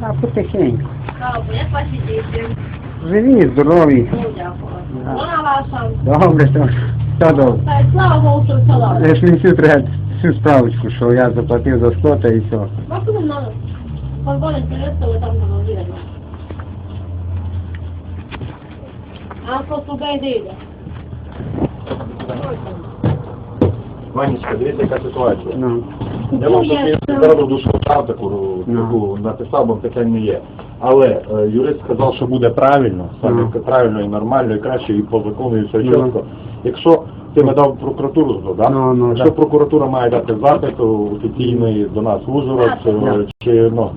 А потихеньку. Як ваші діти? Живі, здорові. Ну, дякую. Вона ваша. Добре, все добре. Та й слава Богу, що все добре. Лиш мені всю треба всю справочку, що я заплатив за 100 та і все. Мною позвонить приветствовали там на А просто де йде? Ванечка, дивіться, яка ситуація. Ну, Я вам Ну, я- тут зараз душу таку, Ну. таку написав, бо таке не є. Але е, юрист сказав, що буде правильно, саме Ну. правильно і нормально, і краще, і по закону, і все Ну. чітко. Якщо ти надав прокуратуру, да? Ну, ну, якщо да. прокуратура має дати запит офіційний до нас в Ужгород, е, чи ну.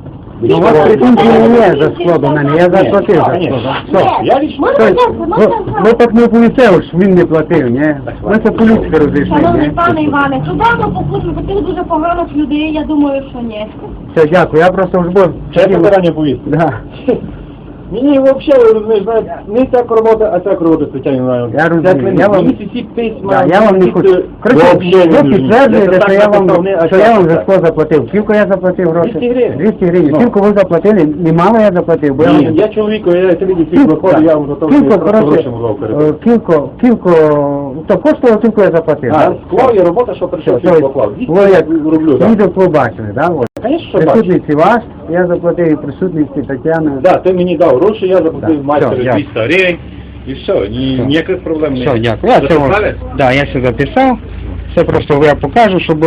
Ну, у вас претензій не є за скло до мене, я заплатив за Ні, скло. ні. Все. Я Тобто, ви, ви так не поліцею, ж він не платив, ні? Ми це політики розійшли, Шановний ні? пане Іване, судами покусу таких дуже поганих людей, я думаю, що ні. Все, дякую, я просто вже був... Ще питання повісти. Да. Мені взагалі, ви знаєте, не так робота, а так робота, Тетяна Івановна. Я розумію, я вам- Мені ці письма... Да, я вам не хочу. Короче, не ви підтверджуєте, що я вам, не, що я вам за так. скло заплатив. Скільки я заплатив грошей? 200 гривень. 200 гривень. Ну. Скільки ви заплатили? Немало я заплатив, бо я Ні, вам... я чоловіку, я всіх виходив, я вам готовий кілько, коротше, кілько, кілько, то коштувало, кілько я заплатив. А, склав і робота, що прийшов, Все, поклав. ви як роблю, так. відео побачили, да? Конечно, що. Присутності ваш, я заплатив присутствие присутності Тетяни. Да, ти мені дав гроші, я Да, заплатив майстеру все, 200 гривень, і все, ні, Все. ніяких проблем Все, немає. дякую. Я це, Записали? да, я все записав. Це просто я покажу, щоб